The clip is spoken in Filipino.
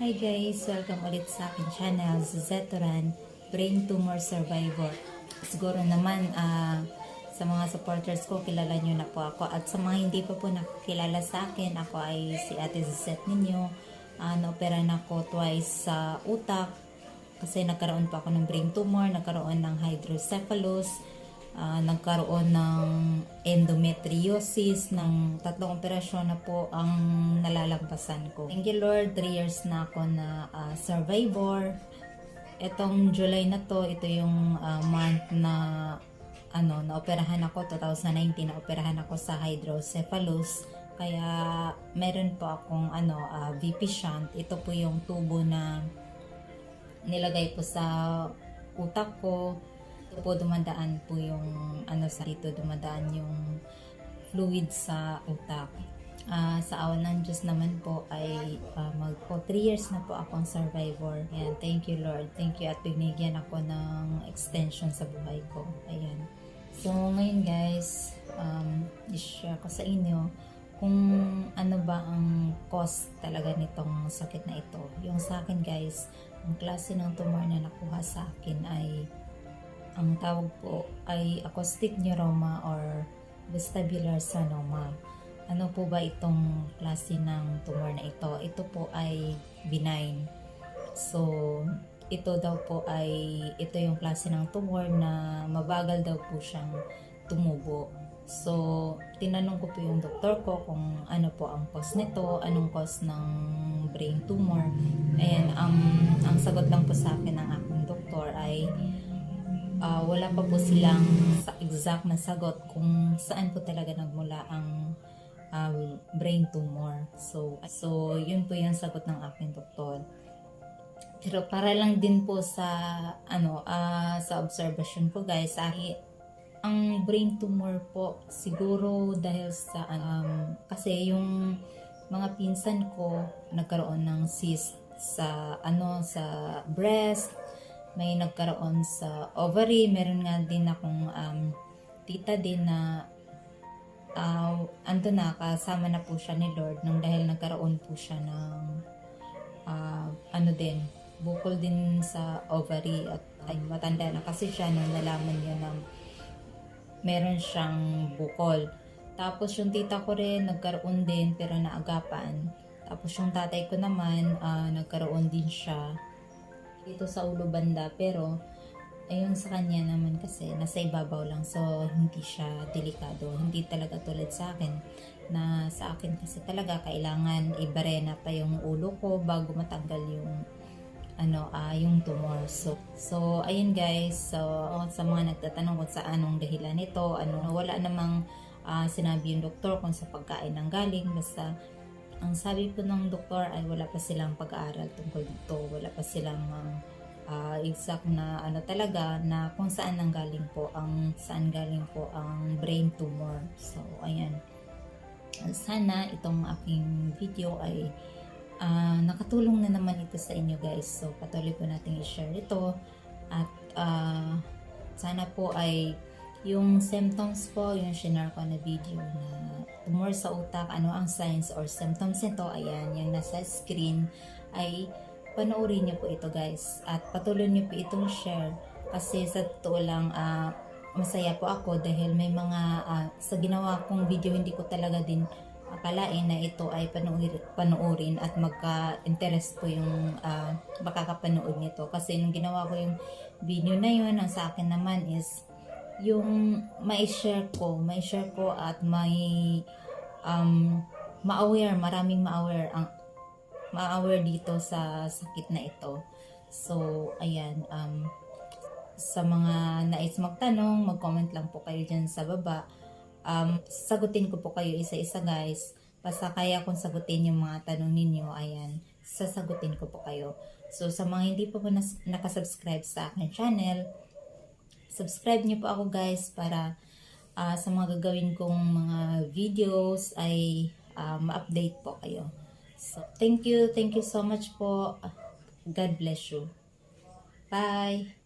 Hi guys! Welcome ulit sa akin channel, Zetoran, Brain Tumor Survivor. Siguro naman ah, sa mga supporters ko, kilala nyo na po ako. At sa mga hindi pa po nakilala sa akin, ako ay si Ate Zet ninyo. Uh, naopera na ako twice sa utak kasi nagkaroon pa ako ng brain tumor, nagkaroon ng hydrocephalus, ah, nagkaroon ng endometriosis, ng tatlong operasyon na po ang nalalampasan ko. Thank you Lord, 3 years na ako na ah, survivor. Etong July na to, ito yung ah, month na ano, naoperahan ako 2019, naoperahan ako sa hydrocephalus. Kaya meron po akong ano, ah, VP shunt. Ito po yung tubo na nilagay po sa utak ko. Po dumadaan po yung ano sa dito dumadaan yung fluid sa utak. Ah, sa awan ng Diyos naman po ay ah, mag po 3 years na po akong survivor. Ayan, thank you Lord. Thank you at binigyan ako ng extension sa buhay ko. Ayan. So ngayon guys, um, i-share ko sa inyo kung ano ba ang cause talaga nitong sakit na ito. Yung sa akin guys, ang klase ng tumor na nakuha sa akin ay ang tawag po ay acoustic neuroma or vestibular sonoma. Ano po ba itong klase ng tumor na ito? Ito po ay benign. So, ito daw po ay ito yung klase ng tumor na mabagal daw po siyang tumubo. So, tinanong ko po yung doktor ko kung ano po ang cause nito, anong cause ng brain tumor. Ayan, um, ang sagot lang po sa akin ng aking doktor ay ah, wala pa po silang sa exact na sagot kung saan po talaga nagmula ang um, brain tumor. So, so yun po yung sagot ng aking doktor. Pero para lang din po sa ano ah, sa observation ko guys, ahi ang brain tumor po siguro dahil sa um, kasi yung mga pinsan ko nagkaroon ng cyst sa ano sa breast may nagkaroon sa ovary meron nga din akong um, tita din na uh, ando na kasama na po siya ni Lord nang dahil nagkaroon po siya ng ah, ano din bukol din sa ovary at ay matanda na kasi siya nung nalaman niya na meron siyang bukol. Tapos yung tita ko rin nagkaroon din pero naagapan. Tapos yung tatay ko naman ah, nagkaroon din siya dito sa ulo banda pero ayun sa kanya naman kasi nasa ibabaw lang so hindi siya delikado. Hindi talaga tulad sa akin na sa akin kasi talaga kailangan ibarena pa yung ulo ko bago matanggal yung ano ah yung tumor. So so ayun guys, so oh, sa mga nagtatanong kung sa anong dahilan nito, ano wala namang ah, sinabi yung doktor kung sa pagkain ng galing basta ang sabi po ng doktor ay wala pa silang pag-aaral tungkol dito, wala pa silang ah, exact na ano talaga na kung saan nanggaling po ang saan galing po ang brain tumor. So ayan. Sana itong aking video ay ah, nakatulong na naman ito sa inyo guys. So patuloy po natin i-share ito at ah, sana po ay yung symptoms po, yung shinare ko na video na tumor sa utak, ano ang signs or symptoms nito, ayan, yung nasa screen ay panoorin niyo po ito guys at patuloy niyo po itong share kasi sa totoo lang ah, masaya po ako dahil may mga ah, sa ginawa kong video hindi ko talaga din akalain na ito ay panuorin, panuorin at magka-interest po yung uh, makakapanood nito. Kasi nung ginawa ko yung video na yun, ang sa akin naman is yung may share ko, may share ko at may um, ma-aware, maraming ma-aware ang ma-aware dito sa sakit na ito. So, ayan, um, sa mga nais magtanong, mag-comment lang po kayo dyan sa baba um, sagutin ko po kayo isa-isa guys. Basta kaya kong sagutin yung mga tanong ninyo, ayan, sasagutin ko po kayo. So, sa mga hindi pa po nas- nakasubscribe sa akin channel, subscribe niyo po ako guys para ah, sa mga gagawin kong mga videos ay ah, ma-update po kayo. So, thank you, thank you so much po. God bless you. Bye!